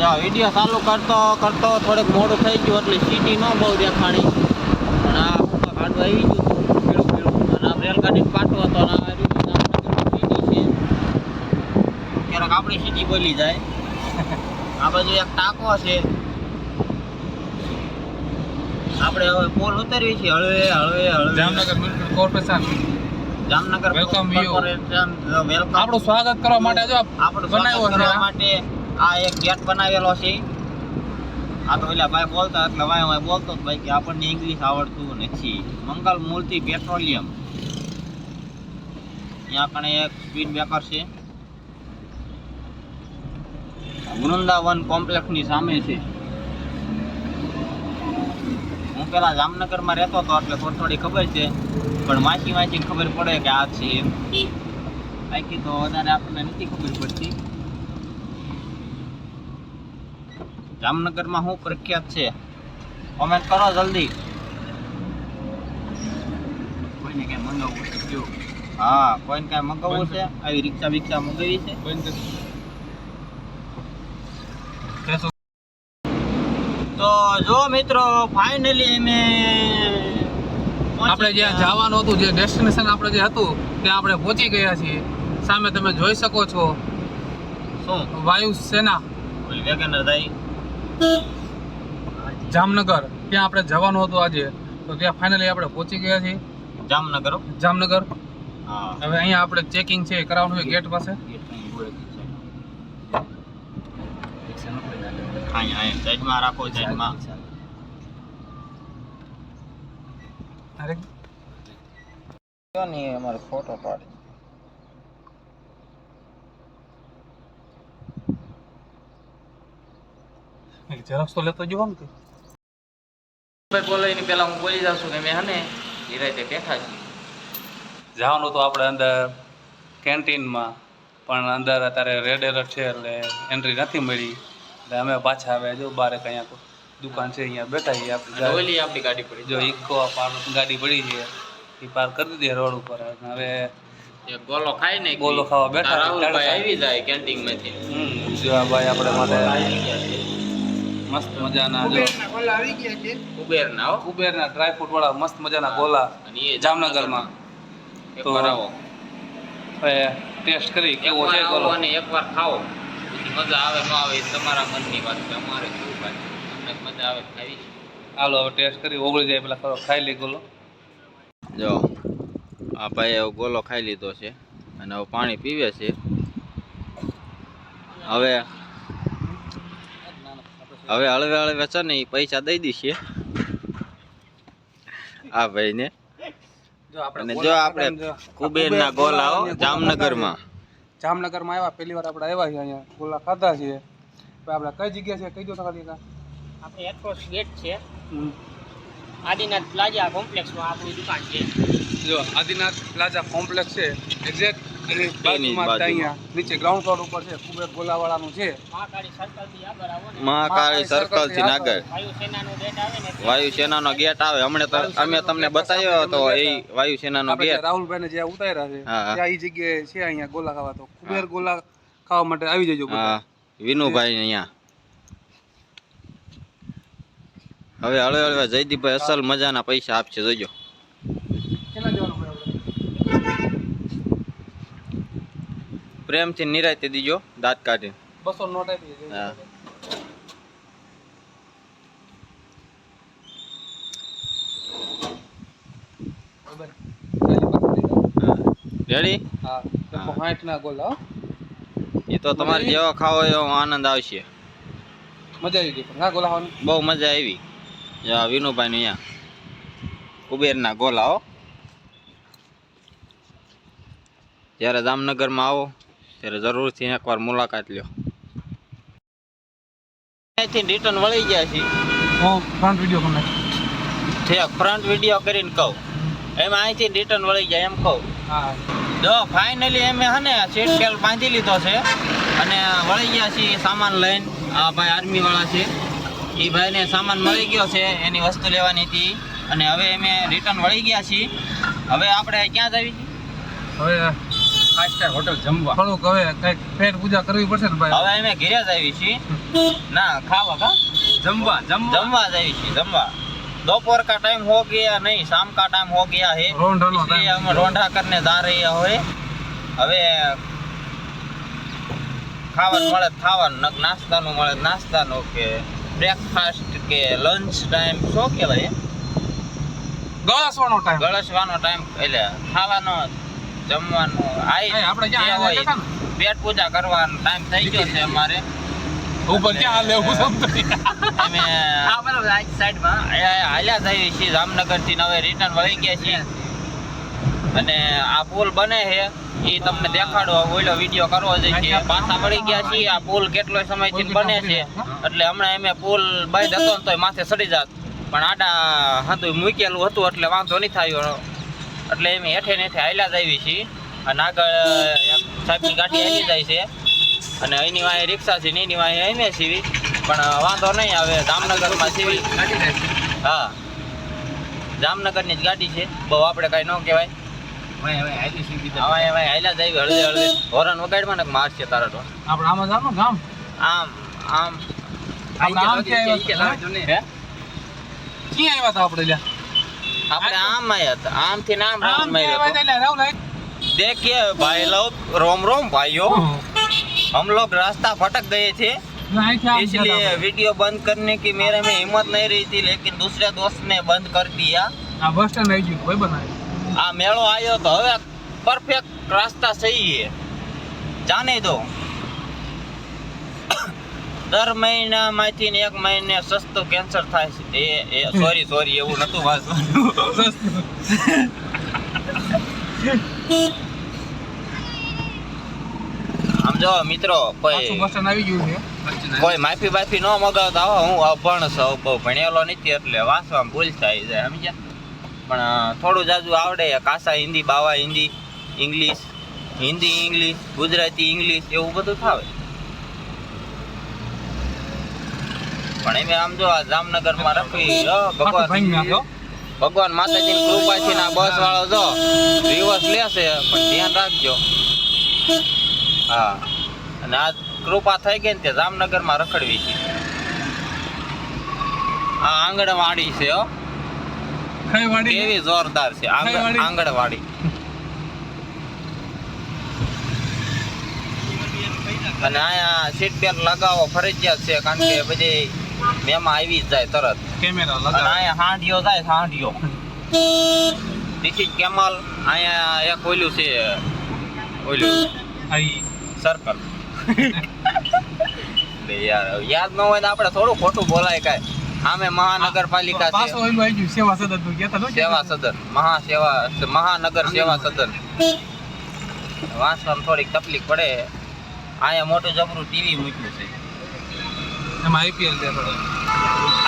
જો વીડિયો ચાલુ કરતો કરતો થોડુંક મોડું થઈ ગયું એટલે સીટી ન બહુ દેખાણી પણ આ કાઢવા આવી ગયું હતું પીળું પીળું અને આ રેલગાડી પાટો હતો અને આ સીટી છે. ક્યારેક આપણી સીટી બોલી જાય. આ બાજુ એક ટાંકો છે. આપણે હવે પોલ ઉતરવી છે હળવે હળવે હળવે. Jamnagar municipal corporation Jamnagar welcome corporation, આપણું સ્વાગત કરવા માટે જો આપણું બનાવ્યો છે. માટે આ એક ગેટ બનાવેલો છે. આ તો એટલે ભાઈ બોલતા એટલે ભાઈ હું બોલતો ભાઈ કે આપણને ઇંગ્લિશ આવડતું નથી. મંગલ મૂર્તિ પેટ્રોલિયમ. ત્યાં કણે એક સ્પીડ બ્રેકર છે. વૃંદાવન કોમ્પ્લેક્ષની સામે છે. હું પેલા જામનગરમાં રહેતો હતો, એટલે થોડી થોડી ખબર છે. પણ વાંચી વાંચીને ખબર પડે કે આ છે એમ. બાકી તો વધારે આપણને નથી ખબર પડતી. જામનગરમાં શું પ્રખ્યાત છે. કોમેન્ટ કરો જલ્દી. કોઈને કઈ મંગાવવું છે જો હા કોઈને કઈ મંગાવવું છે? આવી રિક્ષા બિક્ષા મંગાવી છે? તો જો મિત્રો ફાઇનલી અમે આપણે જ્યાં જવાનું હતું જે ડેસ્ટિનેશન આપણે જે હતું ત્યાં આપણે પહોંચી ગયા છીએ. સામે તમે જોઈ શકો છો. શું? વાયુ સેના વેગનર દાઈ જામનગર. ત્યાં આપણે જવાનું હતું આજે. તો ત્યાં ફાઇનલી આપણે પહોંચી ગયા છીએ. જામનગર જામનગર. હા. હવે અહીંયા આપણે ચેકિંગ છે એ કરાવવાનું છે. ગેટ પાસે સાઈડમાં રાખો સાઈડમાં અરે. નહીં અમારે ફોટો પાડે. ઝેરોક્સ તો લેતો જુઓ ને ભાઈ બોલાવીને પહેલા હું બોલી જાઉં છું કે મેં હને નિરાતે બેઠા છીએ જવાનું તો આપણે અંદર કેન્ટીનમાં પણ અંદર અત્યારે રેડ એલર્ટ છે એટલે એન્ટ્રી નથી મળી. એટલે અમે પાછા આવે જો બારે અહીંયા દુકાન છે અહીંયા બેઠા છીએ આપણે. આપણી ગાડી પડી. જો ઇકો ગાડી પડી છે એ પાર કરી દીધી રોડ ઉપર. અને હવે એક ગોલો ખાઈ ને ગોલો ખાવા બેઠા આવી જાય કેન્ટીનમાંથી હમ, જો ભાઈ આપણે માટે. મસ્ત મજાના જો. કુબેર ના હો. કુબેરના ડ્રાય ફ્રૂટ વાળા મસ્ત મજાના ગોલા અને એ જામનગરમાં. તો આવો. ટેસ્ટ કરી. કેવો છે ગોલો? અને એકવાર ખાઓ. મજા આવે ન આવે તમારા મનની વાત છે અમારે શું વાત અમને મજા આવે ખાવી હાલો હવે ટેસ્ટ કરી. ઓગળી જાય પેલા ખરો ખાઈ લઈ ગોલો. જો આ ભાઈ ગોલો ખાઈ લીધો છે. અને હવે પાણી પીવે છે. હવે હવે હળવે હળવે છે ને પૈસા દઈ દઈશે. આ ભાઈને. જો અને આપણે જો આપણે કુબેરના કુબેર ગોલા હો, અહીંયા ગોલા જામનગરમાં. જામનગરમાં આવ્યા પહેલી વાર આપણે આવ્યા છીએ અહીંયા. ગોલા ખાધા છીએ. આપણે કઈ જગ્યા છે? કઈ દો ખાલી આપણે એક્રોસ ગેટ છે. આદિનાથ પ્લાઝા કોમ્પ્લેક્સમાં આપણી દુકાન છે. જો આદિનાથ પ્લાઝા કોમ્પ્લેક્સ છે. એક્ઝેક્ટ એની બાજુમાં. અહીંયા નીચે ગ્રાઉન્ડ ફ્લોર ઉપર છે કુબેર ગોલાવાળાનું છે. મહાકાળી આગળ સર્કલથી નાગર વાયુસેનાનો ગેટ આવે ને વાયુ સેનાનો ગેટ આવે. હમણાં તો અમે તમને બતાવ્યો તો એ વાયુ સેનાનો આપણે ગેટ રાહુલભાઈને જ્યાં ઉતાર્યા છે. ત્યાં એ જગ્યાએ છે અહીંયા ગોલા ખાવા. તો કુબેર ગોલા ખાવા માટે આવી જજો બધા. હા. વિનુભાઈ અહીંયા. હવે હળવે હળવે જયદીપભાઈ અસલ મજાના પૈસા આપશે જોજો કેટલા જવાનું ભાઈ આપણે? પ્રેમથી નિરાયતે દીજો દાંત કાઢી બસો નોટ આપી. હા. રેડી હા. એકસો ના ગોલા એ તો તમારે જેવો ખાવો એવો આનંદ આવશે. મજા આવી ગઈ પણ. ગોલા ખાવાની? બહુ મજા આવી. જો નું અહીંયા કુબેરના ગોલાઓ જ્યારે જામનગરમાં આવો ત્યારે જરૂરથી એકવાર મુલાકાત લ્યો. અહીંથી રિટર્ન વળી ગયા છીએ. હું ફ્રન્ટ વીડિયો કરી નાખ. ઠેક ફ્રન્ટ વીડિયો કરીને કહું. એમાં અહીંથી રિટર્ન વળી જાય એમ કહું. હા. જો ફાઇનલી એમ હે ને સીટ બેલ્ટ બાંધી લીધો છે. અને વળી ગયા છીએ સામાન લઈને. આ ભાઈ આર્મીવાળા છે. એ ભાઈને સામાન મળી ગયો છે એની વસ્તુ લેવાની હતી. અને હવે અમે રિટર્ન વળી ગયા છીએ. હવે આપણે ક્યાં જવી? હવે ફાઇવ સ્ટાર હોટલ જમવા થોડુંક હવે કઈક પેટ પૂજા કરવી પડશે ને ભાઈ હવે અમે ઘેર જ આવી છીએ ના ખાવા કા જમવા જમવા जमवा जाए छी जमवा दोपहर का टाइम हो गया नहीं शाम का टाइम हो गया है રોંઢાનો इसलिए time. हम रोंढा करने जा रहे हैं હવે ખાવાનું મળે તો ખાવાનું નક નાસ્તાનું મળે તો નાસ્તાનું કે બ્રેકફાસ્ટ કે લંચ ટાઈમ શું કહેવાય ગળસવાનો ટાઈમ ગળસવાનો ટાઈમ એટલે ખાવાનો જમવાનો. આઈ આપણે ક્યાં આવ્યા હતા પેટ પૂજા કરવાનો ટાઈમ થઈ ગયો છે અમારે. ઉપર ક્યાં લેવું સમજાય? અમે આ બરાબર આ સાઈડમાં. હાલ્યા જઈએ છીએ જામનગરથી હવે રિટર્ન વળી ગયા છીએ. અને આ પુલ બને છે એ તમને દેખાડો. ઓલો વીડિયો કરવો જોઈએ છે પાછા વળી ગયા છીએ. આ પુલ કેટલો સમયથી બને છે. એટલે હમણાં એમે પુલ બંધ હતો ને તોય માથે સડી જાત. પણ આડા હતું મૂકેલું હતું એટલે વાંધો નહીં થયો. એટલે એમ હેઠે ને હેઠે હાલ્યા જ આવી છીએ. અને આગળ સાહેબની ગાડી હાલી જાય છે. અને એની વાંહે રિક્ષા છે એની વાંહે અમે સીવી પણ વાંધો નહીં આવે જામનગરમાં સીવી હા. જામનગરની જ ગાડી છે. બહુ આપણે કાંઈ ન કહેવાય. હવે હવે જ આવી હળદે હળદે. હોરન વગાડમાં ને મારશે તારા તો? આપણે આમાં જાવ ગામ? આમ આમ. આમ ક્યાં આવ્યા હતા? હે? ક્યાં આવ્યા હતા આપણે લ્યા? આપણે આમ આયા હતા આમથી ને આમ રાઉન્ડ આમ માર્યો ક્યાં આવ્યા હતો હતા લ્યા, રાહુલ, આય. देखिए भाई लोग रोम रोम भाइयों हम लोग रास्ता भटक गए थे ના, અહીંથી આમ ગયા इसलिए હતા આપણે. वीडियो बंद करने की मेरे में हिम्मत नहीं रही थी लेकिन दूसरे दोस्त ने बंद कर दिया આ બસ સ્ટેન્ડ આવી ગયું કોઈ બનાવે આ મેળો આવ્યો તો હવે પરફેક્ટ રાસ્તા સહી છે જાને દો દર મહિનામાંથી ને એક મહિને સસ્તું કેન્સર થાય છે. એ એ સોરી સોરી એવું નતું વાંચવાનું. આમ જો મિત્રો કોઈ કોઈ માફી બાફી ન મગાવતા હો હું અભણ છું બહુ ભણેલો નથી એટલે વાંચવામાં ભૂલ થાય છે સમજ્યા? પણ થોડું જાજુ આવડે કાસા હિન્દી બાવા Hindi English Hindi English Gujarati English એવું બધું ફાવે પણ એમ આમ જો આ જામનગરમાં રખી ભગવાન ભગવાન માતાજીની કૃપાથી ના બસ વાળો જો રિવર્સ લેશે પણ ધ્યાન રાખજો. હા. અને આ કૃપા થઈ ગઈ ને તે જામનગરમાં રખડવી છે. આ આંગણવાડી છે હો. કેવી જોરદાર છે આંગણવાડી? અને અહીંયા સીટ બેલ્ટ લગાવો ફરજિયાત છે કારણ કે બધી મેમાં આવી જ જાય તરત. કેમેરા લગાવ અહીંયા હાંડિયો જાય હાંડિયો. ધીસ ઇઝ કેમલ અહીંયા એક ઓલું છે ઓલું આઈ સર્કલ યાર યાદ ન હોય તો આપણે થોડું ખોટું બોલાય કાંઈ. આમે મહાનગરપાલિકા છે. આવી સેવા સદન તો કહેતા નહોતા? સેવા સદન મહાસેવા મહાનગર સેવા સદન. વાંચવામાં થોડીક તકલીફ પડે. અહીંયા મોટું જબરું ટીવી મૂક્યું છે. એમાં આઈપીએલ છે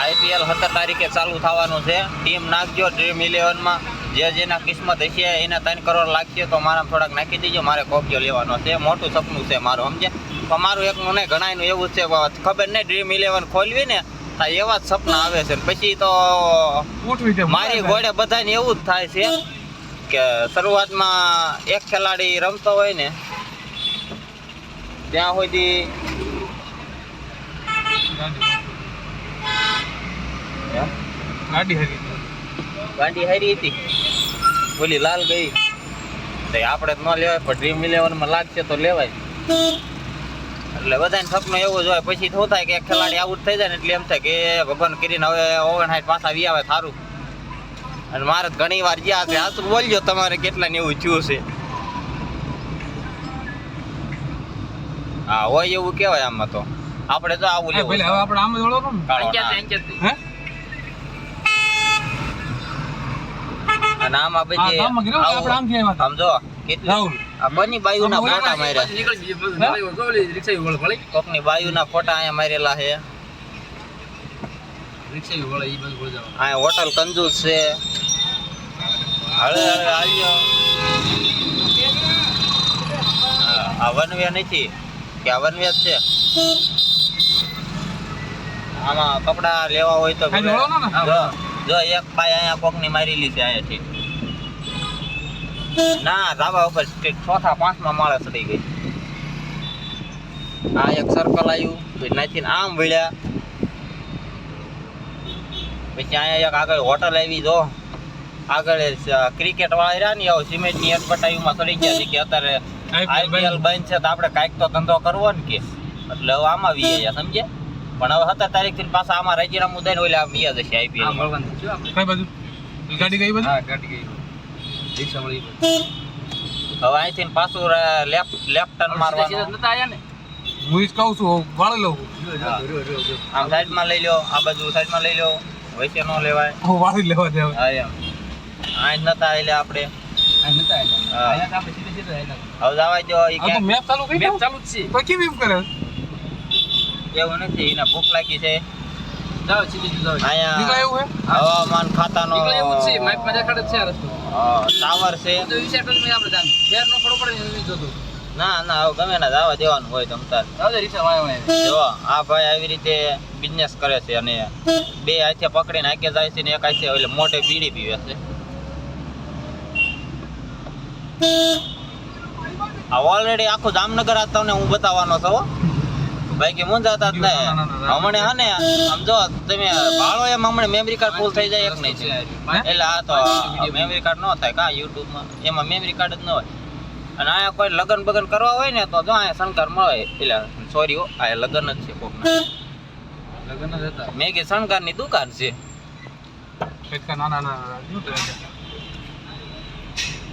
આઈપીએલ સત્તર તારીખે ચાલુ થવાનું છે. ટીમ નાખજો ડ્રીમ ઇલેવનમાં જે જેના કિસ્મત હશે એને ત્રણ કરોડ લાગશે તો મારા થોડાક નાખી દેજો મારે કોપિયો લેવાનો છે. મોટું સપનું છે મારું સમજે? પણ મારું એકનું નહીં ઘણાયનું એવું છે ખબર નહીં ડ્રીમ ઇલેવન ખોલવી ને તો એવા જ સપના આવે છે. પછી તો મારી ઘોડે બધાને એવું જ થાય છે કે શરૂઆતમાં એક ખેલાડી રમતો હોય ને ત્યાં સુધી ગાડી હરી ગાડી હારી હતી? ઓલી લાલ ગઈ. તો આપણે ન લેવાય પણ ડ્રીમ ઇલેવનમાં લાગશે તો લેવાય. એટલે બધાને સપનો એવું જ હોય. પછી શું થાય કે એક ખેલાડી આઉટ થઈ જાય ને એટલે એમ થાય કે ભગવાન કરીને હવે ઓગણ સાઠ પાછા વી આવે સારું અને મારે તો ઘણી વાર જ્યાં છે. આ તો બોલજો તમારે કેટલા ને એવું થયું છે. હા હોય એવું કેવાય આમાં તો. આપણે તો આવું લેવું હવે આપણે આમ જ ઓળખો ને. કાળો આપે આમાં આવ્યા કેટલી આ બની ફોટા માર્યા? ફોટા અહીંયા મારેલા છે. અહીંયા હોટલ કંજૂસ છે. હળે હળે આવ્યો આ વનવે નથી. કે આ વનવે જ છે? આમાં કપડા લેવા હોય તો? જો એક ભાઈ અહીંયા કોકની મારેલી છે અહીંયાથી ના ધાબા ઉપર ચોથા પાંચમા માળા ચડી ગઈ. આ એક સર્કલ આવ્યું પછી નાખીને આમ વળ્યા. પછી અહીંયા એક આગળ હોટલ આવી જો. આગળ ક્રિકેટ વાળા રહ્યા ને એવો સિમેન્ટની એડવર્ટાઈઝમાં ચડી ગયા છે કે અત્યારે આઈપીએલ બંધ. છે તો આપણે કાંઈક તો ધંધો કરવો ને કે. એટલે હવે આમાં વીએ સમજ્યા? સમજે પણ હવે સત્તર તારીખથી પાછા આમાં રાજીનામું દઈને ઓલા આમ વીએ જશે આઈપીએલ કઈ બાજુ? ગાડી કઈ મળી હવે અહીંથી પાછું લેફ્ટ લેફ્ટ ટર્ન મારવાનું. હું ઈ જ કહું છું વાળી લઉં. આમ સાઈડમાં લઈ લો આ બાજુ સાઈડમાં લઈ લો વૈસે ન લેવાય. હું વાળી લેવા દે હવે. હા એમ. અહીં નતા એટલે આપણે. હા. હવે જવા દો ઈ આ તો ક્યાંક મેપ ચાલુ કરી છે. તો કેમ એમ કરે? એવું નથી એને ભૂખ લાગી છે. નીકળે અહીંયા એવું હે હવામાન ખાતાનો ટાવર છે. ના ના હવે ગમે ના જવા દેવાનું હોય તમ તાર જો આ ભાઈ આવી રીતે બિઝનેસ કરે છે અને બે હાથે પકડીને હાકે જાય છે ને એક હાથે એટલે મોટે બીડી પીવે છે. આ ઓલરેડી આખું જામનગર આ તમને હું બતાવવાનો છું. બાકી મૂંઝાતા જ ના, ના, ના, ના. નહીં હમણે આમ જો તમે ભાળો એમ હમણે મેમરી કાર્ડ ફૂલ થઈ જાય એક નહીં હે? એટલે આ તો મેમરી કાર્ડ ન થાય કા યુટ્યુબમાં. એમાં મેમરી કાર્ડ જ ન હોય. અને અહીંયા કોઈ લગન બગન કરવા હોય ને તો જો અહીંયા શંકર મળે. એટલે સોરી હો આ લગન જ છે કોકના. મેગી શણગારની દુકાન છે. કંઈક ના ના ના ના શું કરે છે?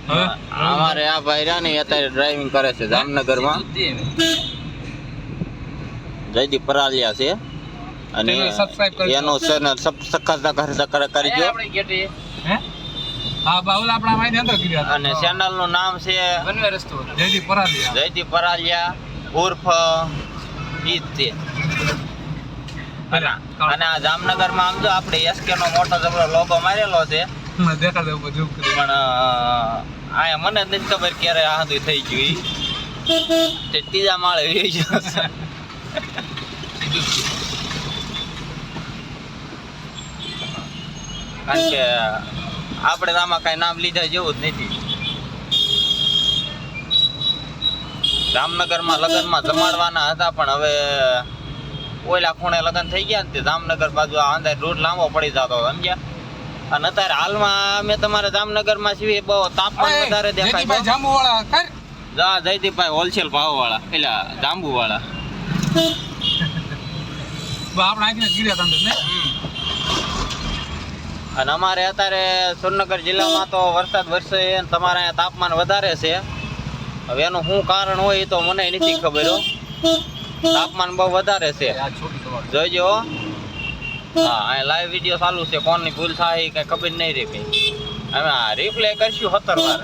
હવે અમારે આ ભાઈ રહ્યા ને અત્યારે ડ્રાઇવિંગ કરે છે જામનગરમાં. જયદીપ પરાલિયા છે. અને એનો કરજો. ચેનલ સબસ્ક્રાઇબ કરી દો હા? બાઉલ આપણા માહિતી અંદર કર્યા અને ચેનલનું નામ છે જયદીપ પરાલિયા. જયદીપ પરાલિયા ઉર્ફ ઈ છે અને આ જામનગરમાં આમ જો આપણે એસકે નો મોટો જબરો લોગો મારેલો છે. પણ આ મને જ નથી ખબર ક્યારે આ થઈ ગયું તે ત્રીજા માળે. કારણ કે આપણે તો આમાં કઈ નામ લીધા જેવું જ નથી. જામનગરમાં લગ્નમાં જમાડવાના હતા પણ હવે ઓલા ખૂણે લગ્ન થઈ ગયા ને તે જામનગર બાજુ આ અંદર રૂટ લાંબો પડી જતો સમજ્યા? અને અત્યારે હાલમાં અમે તમારે જામનગરમાં છીએ બહુ તાપમાન વધારે દેખાય જાંબુ વાળા જા જયદીપભાઈ હોલસેલ ભાવ વાળા એટલે જાંબુ વાળા આપણે આંખીને ગીર્યા તા ને? અને અમારે અત્યારે સુરનગર જિલ્લામાં તો વરસાદ વરસે અને તમારે અહીંયા તાપમાન વધારે છે. હવે એનું શું કારણ હોય તો મને નથી ખબર તાપમાન બહુ વધારે છે. જોઈજો હા. અહીંયા લાઈવ વીડિયો ચાલુ છે. કોણની ભૂલ થાય કઈ ખબર નહીં રહી કઈ અમે રિપ્લે કરશું સત્તર વાર.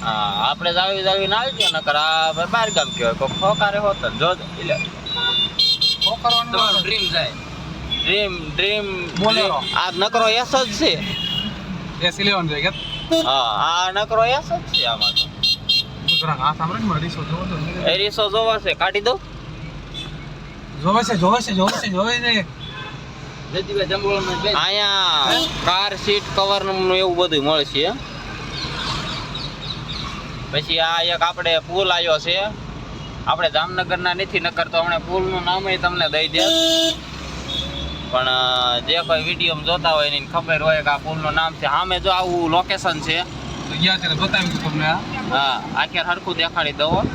હા આપણે જાવી જાવીને આવી ગયો નકર આ બહાર ગામ કહેવાય કોઈ ખોકારે હોત જો એટલે શું કરવાનું? Dream dream Bolero. આ નકરો એસ જ છે. એસ ઇલેવન છે કે હા આ નકરો એસ જ છે આમાં તો. તો જરાક સાંભળે ને મારે જોવો તો. એરિસો જોવા છે કાઢી દઉં જોવે છે જોવે છે જોવે છે જોવે છે. અહીંયા કાર સીટ કવરનું એવું બધું મળશે પછી આ એક આપણે પુલ આવ્યો છે. આપણે જામનગરના નથી નકર તો હમણાં પુલનું નામ તમને દઈ દે. પણ જે કોઈ વીડિયો જોતા હોય એની ખબર હોય કે આ પુલનું નામ છે. સામે જો આવું લોકેશન છે. તમને હા. આખે હરખું દેખાડી દઉં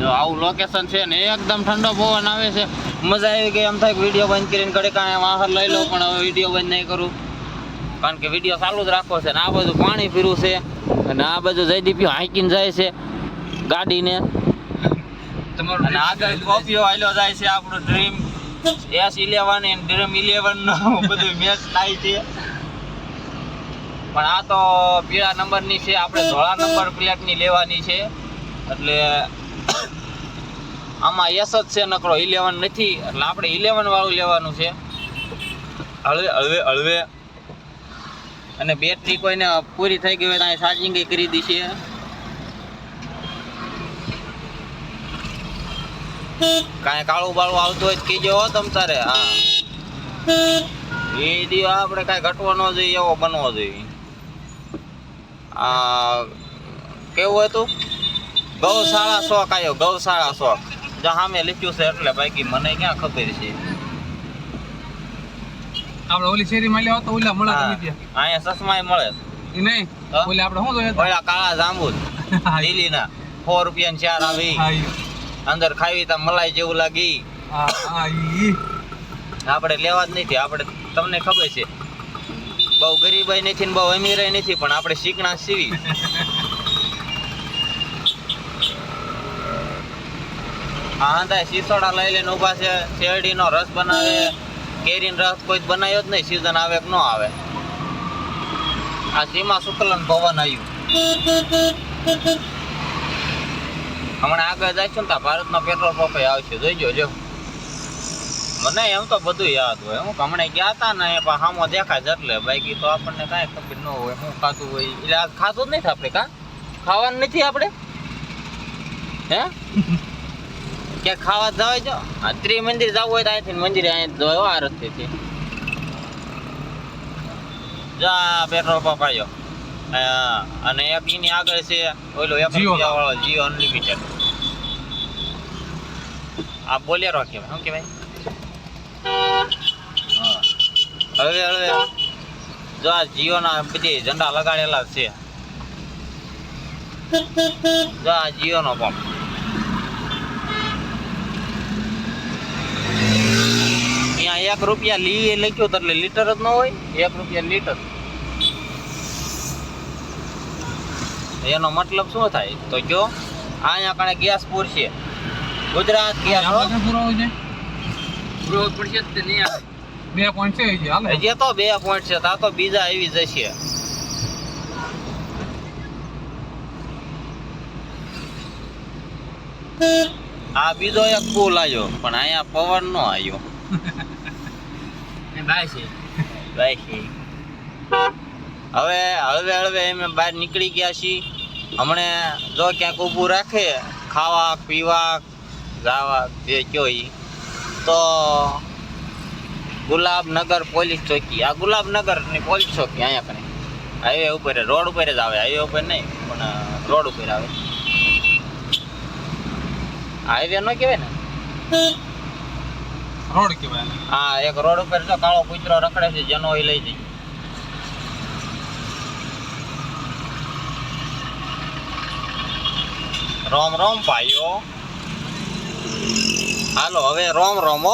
જો આવું લોકેશન છે ને એકદમ ઠંડો પવન આવે છે. મજા આવી ગઈ એમ થાય કે વીડિયો બંધ કરીને ઘડી કાંઈ વાહન લઈ લો પણ હવે વીડિયો બંધ નહીં કરું. કારણ કે વીડિયો ચાલુ જ રાખવો છે ને આ બધું પાણી પીરું છે. અને આ બધું જયદીપ હાંકીને જાય છે ગાડીને. અને આગળ કોપીઓ હાલ્યો જાય છે આપણું dream S eleven and dream eleven બધું મેચ થાય છે. પણ આ તો પીળા નંબરની છે આપણે ધોળા નંબર પ્લેટની લેવાની છે. એટલે આમાં એસ જ છે નકરો ઇલેવન નથી. એટલે આપણે ઇલેવન વાળું લેવાનું છે. હળવે હળવે હળવે. અને બેટરી કોઈને પૂરી થઈ ગઈ હોય તો ચાર્જિંગ કરી દીશે કાંઈ કાળું બાળું આવતું હોય કીજો હો તમ તારે, હા. એ દી આપણે કાંઈ ઘટવો ન જોઈએ, એવો બનવો જોઈએ. આ કેવું હતું? ગૌશાળા શોખ આવ્યો ગૌશાળા શોખ. જો સામે લીધું છે એટલે બાકી મને ક્યાં ખબર છે? આપણે ઓલી શેરીમાં લેવા તો ઓલા મળે તમે ત્યાં. અહીંયા સસમાય મળે. ઈ નહીં? હા? આપણે શું જોઈએ ઓલા કાળા જાંબુ લીલીના. સો રૂપિયા ચાર આવી. અંદર ખાવી તો મલાઈ જેવું લાગી. આપણે લેવા જ નથી. આપણે તમને ખબર છે. બહુ ગરીબાઈ નથી ને બહુ અમીરાઈ નથી પણ આપણે શીખણા સીવી હા હા સીસોડા લઈ લઈને ઊભા છે શેરડીનો રસ બનાવે. કેરીનો રસ કોઈ બનાવ્યો જ નહીં સીઝન આવે કે ન આવે. આ સીમા શુક્લન ભવન આવ્યું. હમણાં આગળ જઈશું ને ભારત ભારતનો પેટ્રોલ પંપ આવશે, જોઈજો, જો. મને એમ તો બધું યાદ હોય. હું હમણાં ગયા હતા ને એ હામો દેખાય છે એટલે બાકી તો આપણને કાંઈ ખબર ન હોય. શું ખાતું હોય, એટલે આ ખાતું જ નથી આપણે, કા? ખાવાનું નથી આપણે? હે? કે ખાવા જવાય જો આ ત્રિમંદિર જવું હોય તો અહીંથી મંદિર અહીં જોયો આ રસ્તેથી જા પેટ્રોલ પંપ આવ્યો. અને એક એની આગળ છે ઓલો એક વાળો. જીઓ અનલિમિટેડ આ બોલેરો કેવાય શું કેવાય હવે હવે. જો આ જીઓના બધી ઝંડા લગાડેલા છે. જો આ જીઓનો પંપ અહીંયા એક રૂપિયા લી લખ્યું તો એટલે લીટર જ ન હોય એક રૂપિયા લીટર. એનો મતલબ શું થાય? તો જો અહીંયા કણે ગેસ પૂરશે ગુજરાત ગેસ હો. પૂરો હોય છે? પૂરો પડશે તે નહીં આવે. બે પોઈન્ટ છે હજી તો બે પોઈન્ટ છે તા તો બીજા આવી જશે. આ બીજો એક પુલ આવ્યો પણ અહીંયા પવન નો આવ્યો. બાય છે. હવે, હળવે હળવે અમે બહાર નીકળી ગયા છીએ. હમણે જો ક્યાંક ઊભું રાખે, ખાવા, પીવા, જાવા, જે કયો તો ગુલાબનગર પોલીસ ચોકી. આ ગુલાબનગરની પોલીસ ચોકી અહીંયા કને? હાઈવે ઉપર, રોડ ઉપર જ આવે. હાઈવે ઉપર નહીં, પણ રોડ ઉપર આવે. હાઈવે નો કહેવાય ને? રોડ કહેવાય. હા, એક રોડ ઉપર જો કાળો કૂતરો રખડે છે, જેનો એ લઈ જઈ રોમ રોમ ભાઈઓ. હાલો, હવે રોમ રોમ